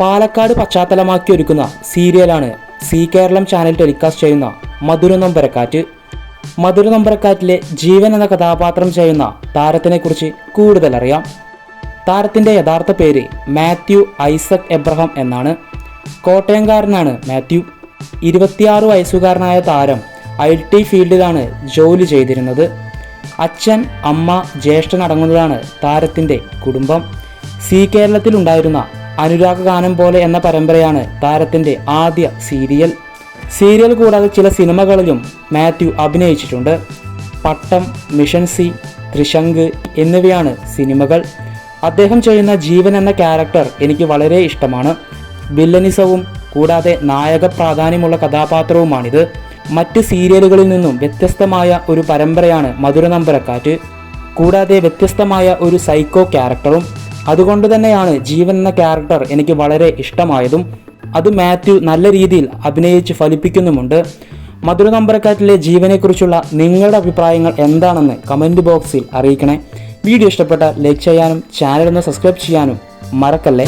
പാലക്കാട് പശ്ചാത്തലമാക്കി ഒരുക്കുന്ന സീരിയലാണ് സി കേരളം ചാനൽ ടെലികാസ്റ്റ് ചെയ്യുന്ന മധുര നമ്പരക്കാറ്റ്. മധുര നമ്പരക്കാറ്റിലെ ജീവൻ എന്ന കഥാപാത്രം ചെയ്യുന്ന താരത്തിനെക്കുറിച്ച് കൂടുതൽ അറിയാം. താരത്തിന്റെ യഥാർത്ഥ പേര് മാത്യു ഐസക് എബ്രഹാം എന്നാണ്. കോട്ടയംകാരനാണ് മാത്യു. ഇരുപത്തിയാറ് വയസ്സുകാരനായ താരം ഐ ടി ഫീൽഡിലാണ് ജോലി ചെയ്തിരുന്നത്. അച്ഛൻ അമ്മ ജ്യേഷ്ഠൻ അടങ്ങുന്നതാണ് താരത്തിന്റെ കുടുംബം. സി കേരളത്തിലുണ്ടായിരുന്ന അനുരാഗ ഗാനം പോലെ എന്ന പരമ്പരയാണ് താരത്തിന്റെ ആദ്യ സീരിയൽ. സീരിയൽ കൂടാതെ ചില സിനിമകളിലും മാത്യു അഭിനയിച്ചിട്ടുണ്ട്. പട്ടം മിഷൻ സി ത്രിശങ്ക് എന്നിവയാണ് സിനിമകൾ. അദ്ദേഹം ചെയ്യുന്ന ജീവൻ എന്ന ക്യാരക്ടർ എനിക്ക് വളരെ ഇഷ്ടമാണ്. വില്ലനിസവും കൂടാതെ നായക പ്രാധാന്യമുള്ള കഥാപാത്രവുമാണിത്. മറ്റ് സീരിയലുകളിൽ നിന്നും വ്യത്യസ്തമായ ഒരു പരമ്പരയാണ് മധുര നമ്പരക്കാറ്റ്. കൂടാതെ വ്യത്യസ്തമായ ഒരു സൈക്കോ ക്യാരക്ടറും അതുകൊണ്ട് തന്നെയാണ് ജീവൻ എന്ന ക്യാരക്ടർ എനിക്ക് വളരെ ഇഷ്ടമായതും അത് മാത്യു നല്ല രീതിയിൽ അഭിനയിച്ച് ഫലിപ്പിക്കുന്നുമുണ്ട്. മധുര നമ്പരക്കാറ്റിലെ ജീവനെക്കുറിച്ചുള്ള നിങ്ങളുടെ അഭിപ്രായങ്ങൾ എന്താണെന്ന് കമന്റ് ബോക്സിൽ അറിയിക്കണേ. വീഡിയോ ഇഷ്ടപ്പെട്ടാൽ ലൈക്ക് ചെയ്യാനും ചാനലൊന്ന് സബ്സ്ക്രൈബ് ചെയ്യാനും മറക്കല്ലേ?